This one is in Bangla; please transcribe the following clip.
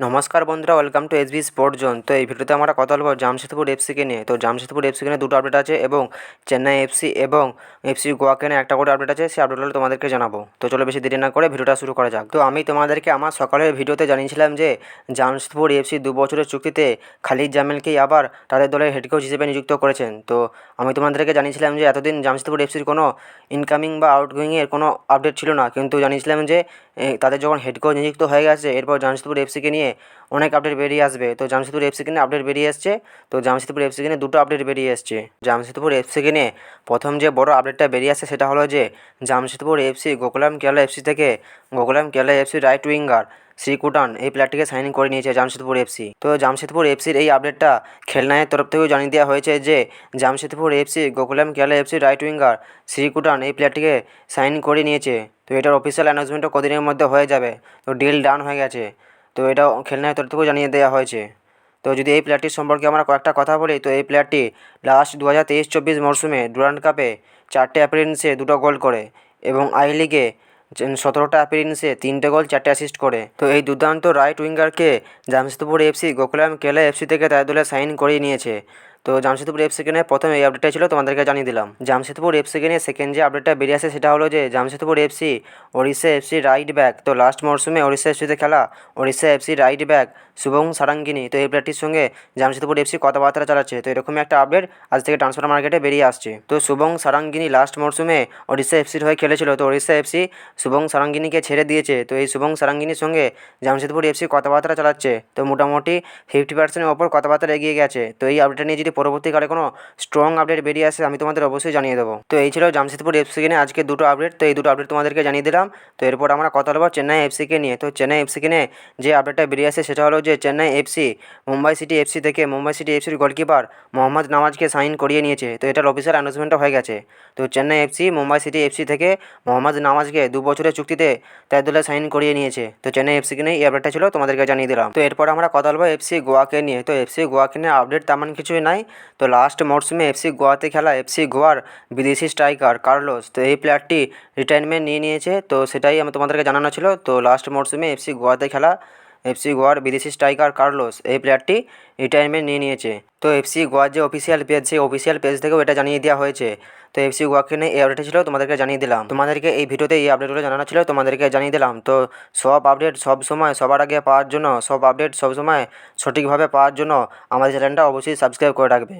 নমস্কার বন্ধুরা welcome to SB sport zone তো এই ভিডিওতে আমরা কথা বলব জামশেদপুর এফসিকে নিয়ে। তো জামশেদপুর এফসিকে নিয়ে দুটো আপডেট আছে এবং চেন্নাই এফসি এবং এফসি গোয়াকে নিয়ে একটা করে আপডেট আছে, সেই আপডেটগুলো তোমাদেরকে জানাব। তো চলো বেশি দেরি না করে ভিডিওটা শুরু করা যাক। তো আমি তোমাদেরকে আমার সকালের ভিডিওতে জানিয়েছিলাম যে জামশেদপুর এফসি দু বছরের চুক্তিতে খালিদ জামিলকেই আবার তাদের দলের হেড কোচ হিসেবে নিযুক্ত করেছেন। তো আমি তোমাদেরকে জানিয়েছিলাম যে এতদিন জামশেদপুর এফসির কোনো ইনকামিং বা আউটগোয়িংয়ের কোনো আপডেট ছিল না। কিন্তু জানিয়েছিলাম যে তাদের যখন হেড কোচ নিযুক্ত হয়ে গেছে, এরপর জামশেদপুর এফসিকে নিয়ে অনেক আপডেট বেরিয়ে আসবে। তো জামশেদপুর এফসিকে কিনে আপডেট বেরিয়ে এসছে। তো জামশেদপুর এফসি কিনে দুটো আপডেট বেরিয়ে এসছে। জামশেদপুর এফসি কিনে প্রথম যে বড় আপডেটটা বেরিয়ে আসছে সেটা হলো যে জামশেদপুর এফসি গোকুলাম কেরালা এফসি থেকে Gokulam Kerala FC right winger Sreekuttan এই প্লেয়ারটিকে সাইন করে নিয়েছে জামশেদপুর এফসি তো জামশেদপুর এফসির এই আপডেটটা খেলনায়ের তরফ থেকেও জানিয়ে দেওয়া হয়েছে যে Jamshedpur FC Gokulam Kerala FC right winger Sreekuttan এই প্লেয়ারটিকে সাইন করে নিয়েছে। তো এটার অফিসিয়াল অ্যানাউন্সমেন্টও কদিনের মধ্যে হয়ে যাবে। তো ডিল ডান হয়ে গেছে। তো এটা খেলনায় থেকেও জানিয়ে দেওয়া হয়েছে। তো যদি এই প্লেয়ারটির সম্পর্কে আমরা কয়েকটা কথা বলি, তো এই প্লেয়ারটি লাস্ট দু হাজার তেইশ চব্বিশ মরশুমে ডুরান্ড কাপে চারটে অ্যাপিয়ারেন্সে দুটো গোল করে এবং আই লিগে সতেরোটা অ্যাপিয়ারেন্সে তিনটে গোল চারটে অ্যাসিস্ট করে। তো এই দুর্দান্ত রাইট উইঙ্গারকে জামশেদপুর এফসি গোকুলাম কেলা এফসি থেকে তাদের দলে সাইন করিয়ে নিয়েছে। তো জামশেদপুর এফসিকে নিয়ে প্রথম এই আপডেটটা ছিল, তোমাদেরকে জানিয়ে দিলাম। জামশেদপুর এফসিকে নিয়ে সেকেন্ড যে আপডেটটা বেরিয়ে আসে সেটা হলো যে, Jamshedpur FC Odisha FC right back তো লাস্ট মরশুমে ওড়িশা এফসিতে খেলা Odisha FC right back Shubham সারাঙ্গিনী, তো এই প্লেয়ারটির সঙ্গে জামশেদপুর এফসি কথাবার্তা চালাচ্ছে। তো এরকমই একটা আপডেট আজ থেকে ট্রান্সফার মার্কেটে বেরিয়ে আসছে। তো শুভম সারাঙ্গিনী লাস্ট মরশুমে ওড়িশা এফসির হয়ে খেলেছিল, তো ওড়িশা এফসি শুভম সারাঙ্গিনীকে ছেড়ে দিয়েছে। তো এই শুভম সারাঙ্গিনীর সঙ্গে জামশেদপুর এফসি কথাবার্তা চালাচ্ছে। তো মোটামুটি ফিফটি পার্সেন্টের ওপর কথাবার্তা এগিয়ে গেছে। তো এই আপডেট নিয়ে যদি পরবর্তীকালে কোনো স্ট্রং আপডেট বেরিয়ে আসে, আমি তোমাদের অবশ্যই জানিয়ে দেবো। তো এই ছিল জামশেদপুর এফসিকে নিয়ে আজকে দুটো আপডেট তো এই দুটো আপডেট তোমাদেরকে জানিয়ে দিলাম। তো এরপর আমরা কথা বলব চেন্নাই এফসিকে নিয়ে। তো চেন্নাই এফসিকে নিয়ে যে আপডেটটা বেরিয়ে আসে, সেটা হলো যে Chennai FC Mumbai city FC থেকে মুম্বাই সিটি এফসির গোলকিপার মোহাম্মদ নামাজকে সাইন করিয়ে নিয়েছে। তো এটার অফিসিয়াল অ্যানাউন্সমেন্টও হয়ে গেছে। তো Chennai FC Mumbai city FC থেকে মোহাম্মদ নামাজকে দু বছরের চুক্তিতে তার দলে সাইন করিয়ে নিয়েছে। তো চেন্নাই এফসিকে নিয়ে এই আপডেটটা ছিল, তোমাদেরকে জানিয়ে দিলাম। তো এরপর আমরা কথা বলব এফসি গোয়াকে নিয়ে। তো এফসি গোয়াকে নিয়ে আপডেট তেমন কিছুই নাই। তো লাস্ট মরশুমে এফসি গোয়াতে খেলা এফসি গোয়ার বিদেশি স্ট্রাইকার কার্লোস। তো এই প্লেয়ারটি রিটায়ারমেন্ট নিয়ে নিয়েছে। তো সেটাই আমি তোমাদেরকে জানানো ছিল। তো লাস্ট মরশুমে এফসি গোয়াতে খেলা। এফসি গোয়ার বিদেশি স্ট্রাইকার কার্লোস এই প্লেয়ারটি রিটায়ারমেন্ট নিয়ে নিয়েছে। তো এফসি গোয়ার যে অফিসিয়াল পেজ, সেই অফিসিয়াল পেজ থেকেও এটা জানিয়ে দেওয়া হয়েছে। তো এফসি গোয়াকে নিয়ে এই আপডেট ছিল, তোমাদেরকে জানিয়ে দিলাম। তোমাদেরকে এই ভিডিওতে এই আপডেটগুলো জানানো ছিল, তোমাদেরকে জানিয়ে দিলাম। তো সব আপডেট সব সময় সবার আগে পাওয়ার জন্য, সব আপডেট সব সময় সঠিকভাবে পাওয়ার জন্য আমাদের চ্যানেলটা অবশ্যই সাবস্ক্রাইব করে রাখবে।